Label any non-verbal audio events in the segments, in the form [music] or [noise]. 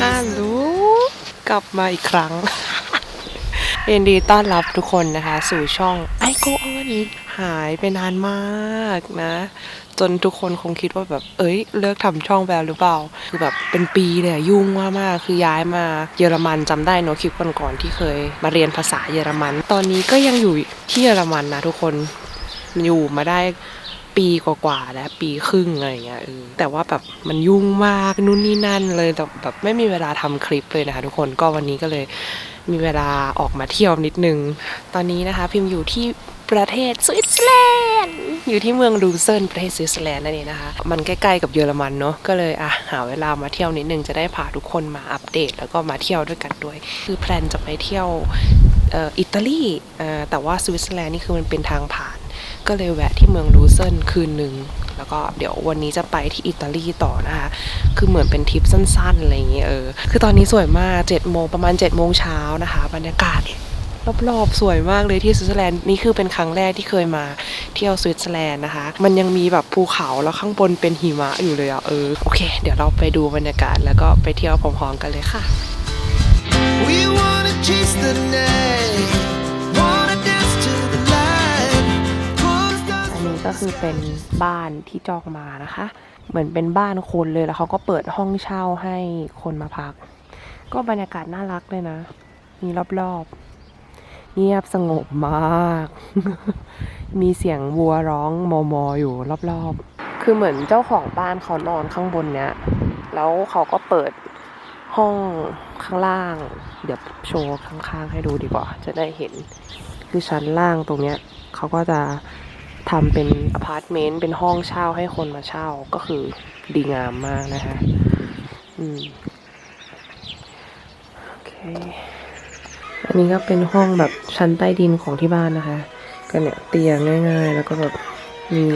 ฮัลโหลกลับมาอีกครั้งยินดีต้อนรับทุกคนนะคะ สู่ช่องไอโกออนหายไปนานมากนะ จนทุกคนคงคิดว่าแบบ เอ้ย เลิกทำช่องแล้วหรือเปล่า คือแบบเป็นปีเลยยุ่งมากๆคือย้ายมาเยอรมันจำได้เนอะคลิปก่อนๆที่เคย มาเรียนภาษาเยอรมัน ตอนนี้ก็ยังอยู่ที่เยอรมันนะทุกคนอยู่มาได้ ปีกว่าๆแล้วปีครึ่งอะไรอย่างเงี้ยเออแต่ว่าแบบมันยุ่งมากนู่นนี่นั่นเลยแต่แบบไม่มีเวลาทำคลิปเลยนะคะทุกคนก็วันนี้ก็เลยมีเวลาออกมาเที่ยวนิดนึง ตอนนี้นะคะพิมพ์อยู่ที่ประเทศสวิตเซอร์แลนด์อยู่ที่เมืองลูเซิร์นประเทศสวิตเซอร์แลนด์นั่นเองนะคะ มันใกล้ๆกับเยอรมันเนาะก็เลยอะหาเวลามาเที่ยวนิดนึงจะได้พาทุกคนมาอัปเดต แล้วก็มาเที่ยวด้วยกันด้วย คือแพลนจะไปเที่ยวอิตาลีแต่ว่าสวิตเซอร์แลนด์นี่คือมันเป็นทางผ่าน ก็เลยแวะที่เมืองลูเซิร์นคืนหนึ่งแล้วก็เดี๋ยววันนี้จะไปที่อิตาลีต่อนะคะ คือเหมือนเป็นทริปสั้นๆอะไรอย่างเงี้ยเออ คือตอนนี้สวยมาก7จ็ดโมงประมาณ7จ็ดโมงเช้านะคะ บรรยากาศรอบๆ สวยมากเลยที่สวิตเซอร์แลนด์นี่คือเป็นครั้งแรกที่เคยมาเที่ยวสวิตเซอร์แลนด์นะคะ มันยังมีแบบภูเขาแล้วข้างบนเป็นหิมะอยู่เลยอะเออโอเค เดี๋ยวเราไปดูบรรยากาศแล้วก็ไปเที่ยวพร้อมๆกันเลยค่ะ We wanna chase the night, ก็คือเป็นบ้านที่จองมานะคะ เหมือนเป็นบ้านคนเลยแล้วเขาก็เปิดห้องเช่าให้คนมาพัก ก็บรรยากาศน่ารักเลยนะ มีรอบๆ เงียบสงบมาก มีเสียงวัวร้องมอมออยู่รอบๆ คือเหมือนเจ้าของบ้านเขานอนข้างบนเนี้ย แล้วเขาก็เปิดห้องข้างล่าง เดี๋ยวโชว์ข้างๆให้ดูดีกว่า จะได้เห็น คือชั้นล่างตรงเนี้ยเขาก็จะ ทำเป็นอพาร์ตเมนต์ เป็นห้องเช่าให้คนมาเช่าก็คือดีงามมากนะคะอืมโอเค อันนี้ก็เป็นห้องแบบชั้นใต้ดินของที่บ้านนะคะ ก็เนี่ยเตียงง่าย ๆ แล้วก็แบบมี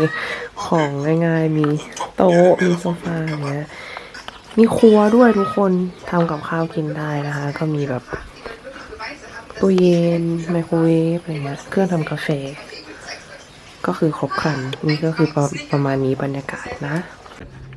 ของง่าย ๆ มีโต๊ะ มีโซฟาอย่างเงี้ย มีครัวด้วยทุกคนทำกับข้าวกินได้นะคะ ก็มีแบบตู้เย็นไมโครเวฟอะไรเงี้ย เครื่องทำกาแฟ ก็คือครบครัน นี่ก็คือประประมาณนี้บรรยากาศนะ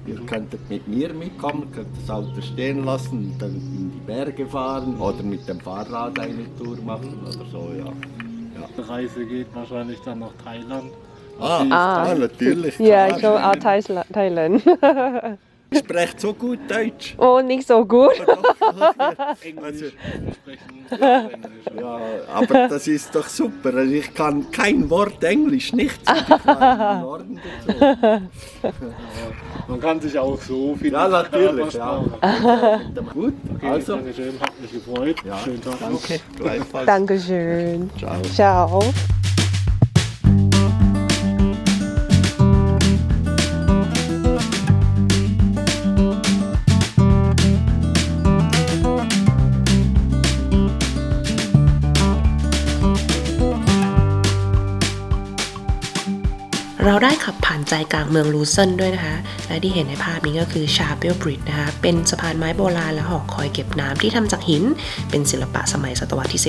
Ihr könntet mit mir mitkommen, könnt das Auto stehen lassen, dann in die Berge fahren oder mit dem Fahrrad eine Tour machen oder so, ja. ja. Die Reise geht wahrscheinlich dann nach Thailand. Ah, ah. natürlich. Ja, klar. ich komme aus Thailand. [laughs] Thailand. Sprecht so gut Deutsch. oh, nicht so gut. Also, Wir sprechen Englisch. ja, aber das ist doch super. Also ich kann kein Wort Englisch, nichts. Ich Norden gezogen. [laughs] Man kann sich auch so viel Ja, natürlich. Ja. Gut, Okay, also. danke schön, hat mich gefreut. Ja, Schönen Tag noch. danke. Gleichfalls. Dankeschön. Ciao. Ciao. กลางเมืองลูเซนด้วยนะคะ และที่เห็นในภาพนี้ก็คือชาเปลบริดนะคะ เป็นสะพานไม้โบราณและหอคอยเก็บน้ำที่ทำจากหิน เป็นศิลปะสมัยศตวรรษที่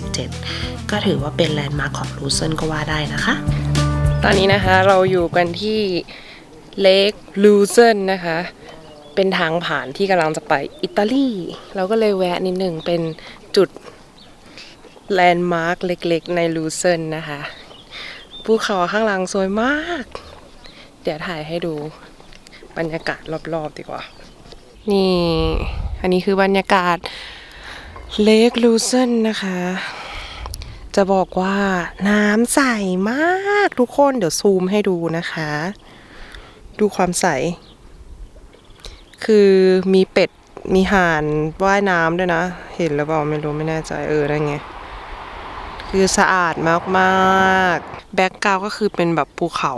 17 ก็ถือว่าเป็นแลนด์มาร์คของลูเซนก็ว่าได้นะคะ ตอนนี้นะคะเราอยู่กันที่เลกลูเซนนะคะ เป็นทางผ่านที่กำลังจะไปอิตาลี เราก็เลยแวะนิดหนึ่งเป็นจุดแลนด์มาร์คเล็กๆ ในลูเซนนะคะ ภูเขาข้างหลังสวยมาก เดี๋ยวถ่ายให้ดูบรรยากาศรอบๆดีกว่า นี่ อันนี้คือบรรยากาศเลกลูเซนนะคะ จะบอกว่าน้ำใสมากทุกคนเดี๋ยวซูมให้ดูนะคะ ดูความใส คือมีเป็ดมีห่านว่ายน้ำด้วยนะ เห็นหรือเปล่าไม่รู้ไม่แน่ใจเออนั่นไง คือสะอาดมากๆ แบ็กกราวก็คือเป็นแบบภูเขา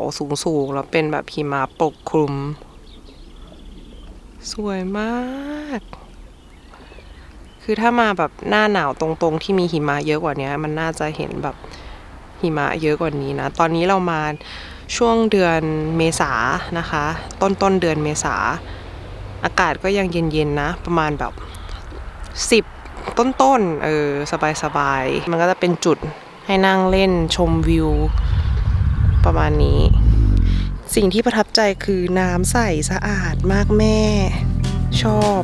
สูงๆ แล้วเป็นแบบหิมะปกคลุม สวยมาก คือถ้ามาแบบหน้าหนาวตรงๆ ที่มีหิมะเยอะกว่านี้มันน่าจะเห็นแบบหิมะเยอะกว่านี้นะ ตอนนี้เรามาช่วงเดือนเมษานะคะ ต้นต้นๆเดือนเมษา อากาศก็ยังเย็นๆนะ ประมาณแบบสิบ ต้นๆ เออ สบายๆ มันก็จะเป็นจุดให้นั่งเล่นชมวิว ประมาณนี้ สิ่งที่ประทับใจคือน้ำใสสะอาดมากแม่ ชอบ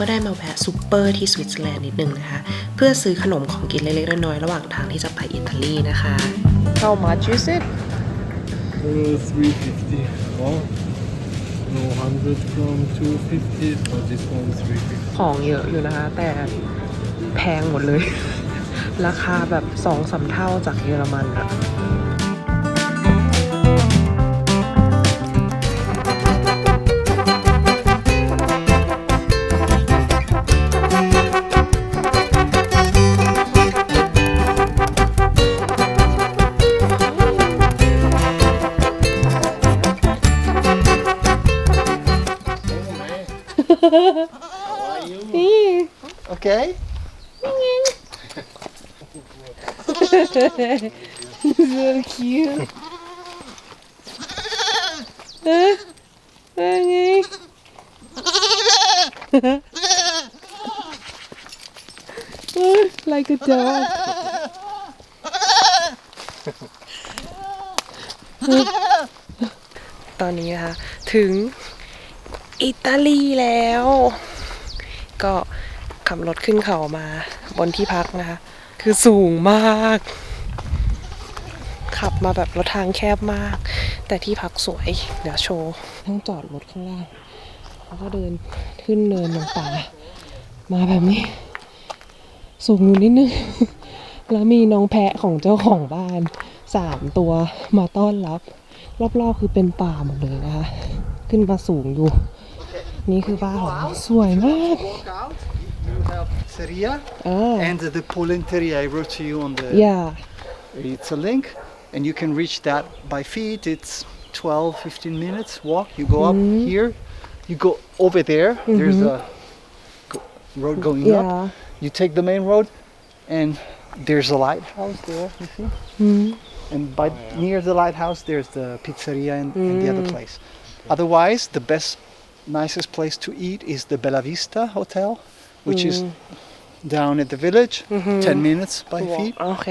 ก็ได้มาแวะซูเปอร์ที่สวิตเซอร์แลนด์นิดนึงนะคะ เพื่อซื้อขนมของกินเล็กๆน้อยๆระหว่างทางที่จะไปอิตาลีนะคะ How much is it Uh, 350. Oh. No, 100 from 250, so this one 350. ของเยอะอยู่นะคะ แต่แพงหมดเลย ราคาแบบสองสามเท่าจากเยอรมันอะ Okay. so cute เอ๊ะเป็นไง like a dog ตอนนี้นะคะถึง อิตาลีแล้ว ก็ขับรถขึ้นเขามาบนที่พักนะคะ คือสูงมาก ขับมาแบบรถทางแคบมาก แต่ที่พักสวย เดี๋ยวโชว์ทั้งจอดรถข้างล่างแล้วก็เดินขึ้นเนินลงป่ามาแบบนี้ สูงอยู่นิดนึง แล้วมีน้องแพะของเจ้าของบ้านสามตัวมาต้อนรับ รอบๆคือเป็นป่าหมดเลยนะคะ ขึ้นมาสูงอยู่ นี่คือบ้านของเราสวยมาก Walk out. You have pizzeria อ่า and the polenta I wrote to you on the. yeah It's a link, and you can reach that by feet. It's 12, 15 minutes walk. You go up here, you go over there. There's a go- road going up. yeah You take the main road, and there's a lighthouse there. You see? And by near the lighthouse, there's the pizzeria and, and the other place. Otherwise, the best, nicest place to eat is the Bella Vista Hotel, which is down at the village, 10 minutes by feet. โอเค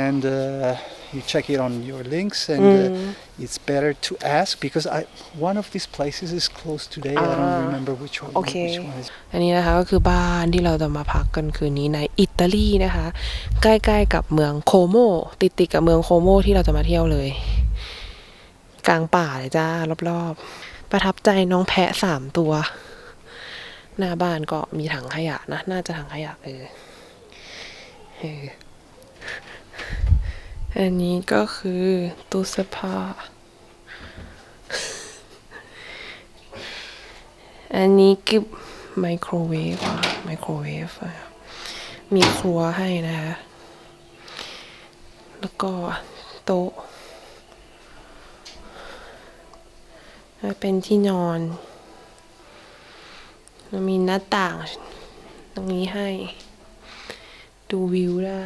and uh, you check it on your links and uh, it's better to ask because I one of these places is closed today I Ah. don't remember which one โอเค which one is อันนี้นะคะก็คือบ้านที่เราจะมาพักกันคืนนี้ในอิตาลีนะคะ ใกล้ๆกับเมืองโคโม ติดๆกับเมืองโคโมที่เราจะมาเที่ยวเลย กลางป่าเลยจ้ารอบๆ ประทับใจน้องแพะสามตัว หน้าบ้านก็มีถังขยะนะ น่าจะถังขยะเออเอออันนี้ก็คือตู้เสื้อผ้า อันนี้คือไมโครเวฟอะไมโครเวฟมีครัวให้นะคะ แล้วก็โต๊ะ แล้วเป็นที่นอนแล้วมีหน้าต่างตรงนี้ให้ ดูวิวได้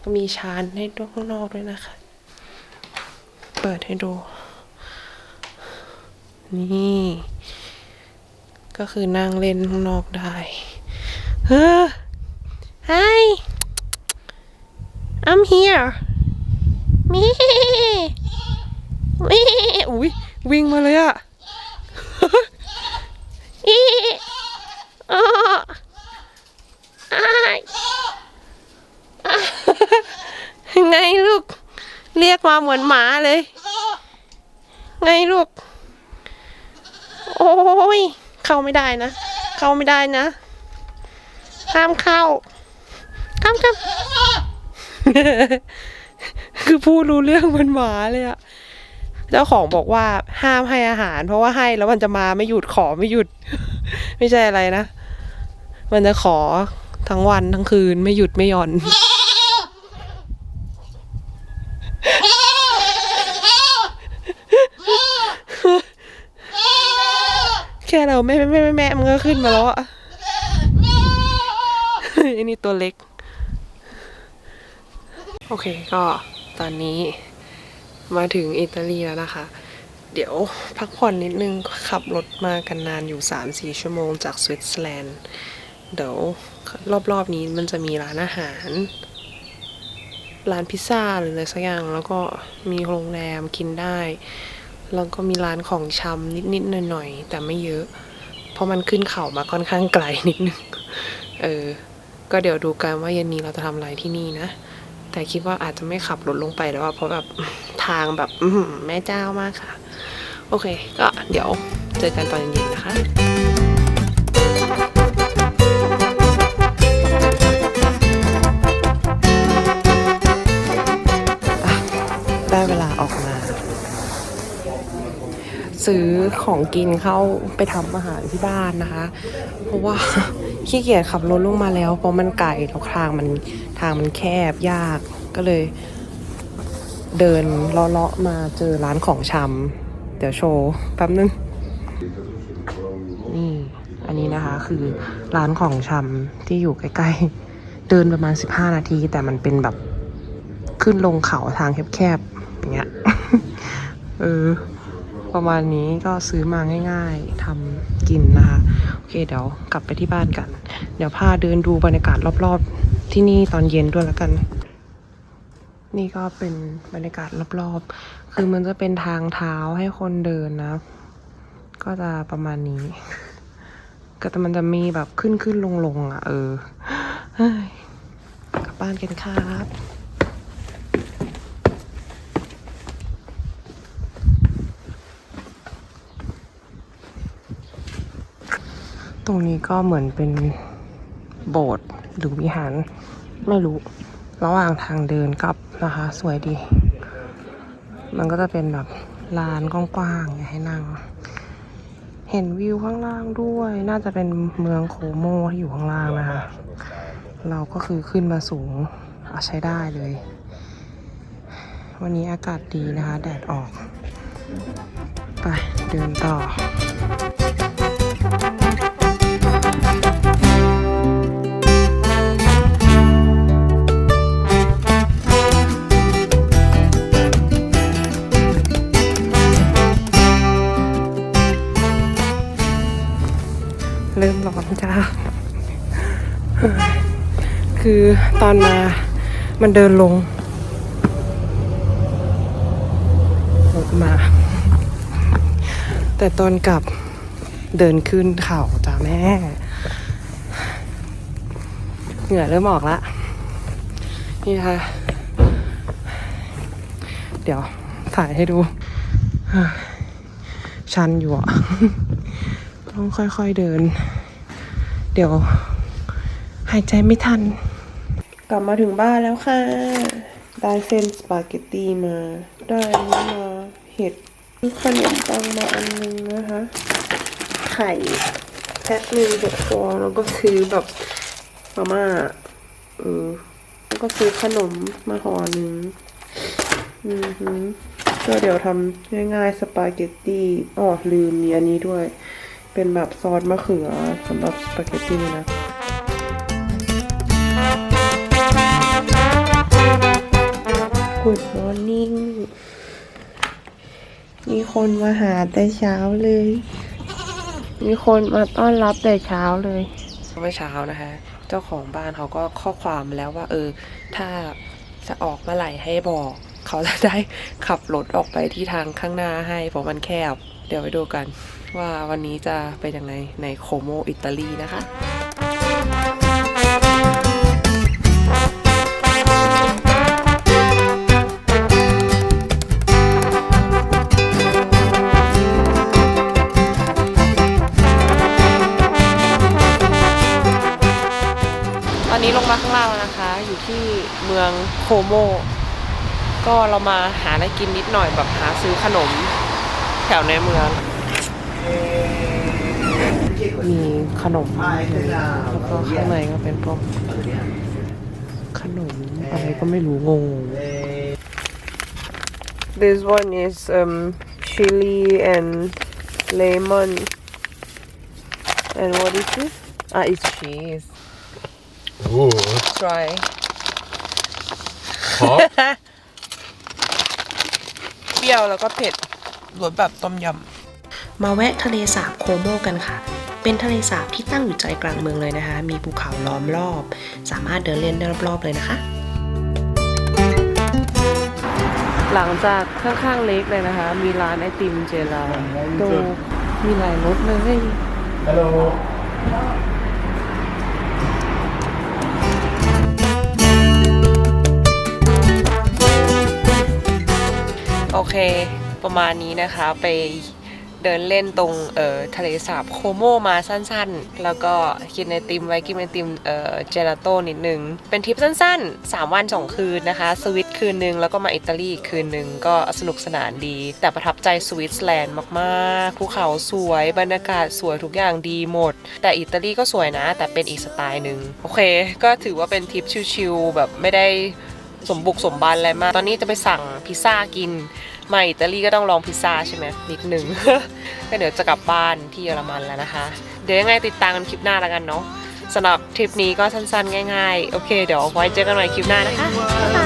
ก็มีชานให้ด้วยข้างนอกด้วยนะคะ เปิดให้ดู นี่ ก็คือนั่งเล่นข้างนอกได้เฮ้อ Hi I'm here มีมีอุ้ยวิ่งมาเลยอะ อีอไงลูก เรียกมาเหมือนหมาเลย ไงลูก โอ้ย เข้าไม่ได้นะ เข้าไม่ได้นะ ห้ามเข้าห้ามข้าคือพูดรู้เรื่องเหมันหมาเลยอะ เจ้าของบอกว่าห้ามให้อาหาร เพราะว่าให้แล้วมันจะมาไม่หยุดขอไม่หยุด ไม่ใช่อะไรนะ มันจะขอทั้งวันทั้งคืนไม่หยุดไม่หย่อน แค่เราแม่แม่แม่แม่แม่มันก็ขึ้นมาแล้วอะไอ้นี่ตัวเล็ก โอเคก็ตอนนี้ มาถึงอิตาลีแล้วนะคะ เดี๋ยวพักผ่อนนิดนึงขับรถมากันนานอยู่ 3-4 ชั่วโมงจากสวิตเซอร์แลนด์ เดี๋ยวรอบๆนี้มันจะมีร้านอาหาร ร้านพิซซ่าหรืออะไรสักอย่าง แล้วก็มีโรงแรมกินได้ แล้วก็มีร้านของชำนิดๆหน่อยๆ แต่ไม่เยอะ เพราะมันขึ้นเขามาค่อนข้างไกลนิดนึง เออ ก็เดี๋ยวดูกันว่าเย็นนี้เราจะทำอะไรที่นี่นะ แต่คิดว่าอาจจะไม่ขับรถลงไปแล้วอะเพราะแบบทางแบบแม่เจ้ามากค่ะ โอเค ก็เดี๋ยวเจอกันตอนเย็นๆนะคะได้เวลาออกมา ซื้อของกินเข้าไปทำอาหารที่บ้านนะคะ เพราะว่า ขี้เกียจขับรถลงมาแล้ว เพราะมันไกลแล้วทางมันทางมันแคบยากก็เลย เดินเลาะๆมาเจอร้านของชำเดี๋ยวโชว์แป๊บนึงนี่อันนี้นะคะคือร้านของชำที่อยู่ใกล้ๆ เดินประมาณ 15 นาที แต่มันเป็นแบบขึ้นลงเขาทางแคบๆอย่างเงี้ย เออ ประมาณนี้ก็ซื้อมาง่าย ๆทำกินนะคะ โอเคเดี๋ยวกลับไปที่บ้านกัน เดี๋ยวพาเดินดูบรรยากาศรอบๆ ที่นี่ตอนเย็นด้วยแล้วกัน นี่ก็เป็นบรรยากาศรอบๆ คือมันจะเป็นทางเท้าให้คนเดินนะ ก็จะประมาณนี้ ก็แต่มันจะมีแบบขึ้นขึ้นลงลงๆอะ เออกลับบ้านกันครับ ตรงนี้ก็เหมือนเป็นโบสถ์หรือวิหารไม่รู้ ระหว่างทางเดินกลับนะคะ สวยดี มันก็จะเป็นแบบลานกว้างๆอย่าให้นั่ง เห็นวิวข้างล่างด้วย น่าจะเป็นเมืองโคโมที่อยู่ข้างล่างนะคะ เราก็คือขึ้นมาสูงเอาใช้ได้เลย วันนี้อากาศดีนะคะ แดดออก ไปเดินต่อ เริ่มร้อนจ้า คือตอนมามันเดินลงรถมา แต่ตอนกลับเดินขึ้นเขาจ้าแม่ เหงื่อเริ่มออกละนี่นะคะเดี๋ยวถ่ายให้ดู ชันอยู่อะ ต้องค่อยๆเดิน เดี๋ยว หายใจไม่ทัน กลับมาถึงบ้านแล้วค่ะ ได้เส้นสปาเกตตีมา ได้มาเห็ดขนมปังมาอันนึงนะคะ ไข่แพ็คหนึ่งหกฟองแล้วก็ซื้อแบบมาม่าเออแล้วก็ซื้อขนมมาห่อหนึ่งอือหือก็เดี๋ยวทำง่ายๆสปาเกตตี้อ๋อลืมมีอันนี้ด้วย เป็นแบบซอสมะเขือสำหรับสปาเกตตี้นะ Good morning มีคนมาหาแต่เช้าเลย มีคนมาต้อนรับแต่เช้าเลยเมื่อเช้านะคะ เจ้าของบ้านเขาก็ข้อความมาแล้วว่า เออ ถ้าจะออกเมื่อไหร่ให้บอก เขาจะได้ขับรถออกไปที่ทางข้างหน้าให้เพราะมันแคบ เดี๋ยวไปดูกัน ว่าวันนี้จะเป็นยังไงในโคโมอิตาลีนะคะอนนี้ลงมาข้างล่างแล้วนะคะ อยู่ที่เมืองโคโม ก็เรามาหาอะไรกินนิดหน่อยแบบหาซื้อขนมแถวในเมือง มีขนมแล้วก็ข้างในก็เป็นพวกขนมอะไรก็ไม่รู้งง This one is um chili and lemon and what is this? Ah, it's cheese. Ooh. Try. Hot. เปรี้ยวแล้วก็เผ็ดรสแบบต้มยำ มาแวะทะเลสาบโคโมกันค่ะ เป็นทะเลสาบที่ตั้งอยู่ใจกลางเมืองเลยนะคะ มีภูเขาล้อมรอบ สามารถเดินเล่นได้รอบๆเลยนะคะ หลังจากข้างๆเล็กเลยนะคะ มีร้านไอติมเจลาโดมีหลายรสเลย Hello. โอเค ประมาณนี้นะคะไป เดินเล่นตรงเอ่อทะเลสาบโคโมมาสั้นๆ แล้วก็กินไอติมไว้กินไอติมเอ่อเจลาโต้นิดนึง เป็นทริปสั้นๆ 3 วัน 2 คืนนะคะ สวิตคืนนึง แล้วก็มาอิตาลีคืนนึง ก็สนุกสนานดี แต่ประทับใจสวิตเซอร์แลนด์มากๆภูเขาสวยบรรยากาศสวยทุกอย่างดีหมด แต่อิตาลีก็สวยนะ แต่เป็นอีกสไตล์หนึ่งโอเค ก็ถือว่าเป็นทริปชิลๆแบบไม่ได้สมบุกสมบันอะไรมาก ตอนนี้จะไปสั่งพิซซ่ากิน มาอิตาลีก็ต้องลองพิซซ่าใช่ไหมนิดหนึ่ง ก็เดี๋ยวจะกลับบ้านที่เยอรมันแล้วนะคะ เดี๋ยวยังไงติดตามกันคลิปหน้าแล้วกันเนาะสำหรับทริปนี้ก็สั้นๆ ง่ายๆ โอเค เดี๋ยวไว้เจอกันใหม่คลิปหน้านะคะบ๊ายบา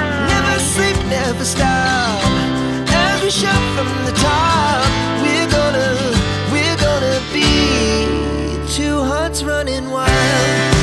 ย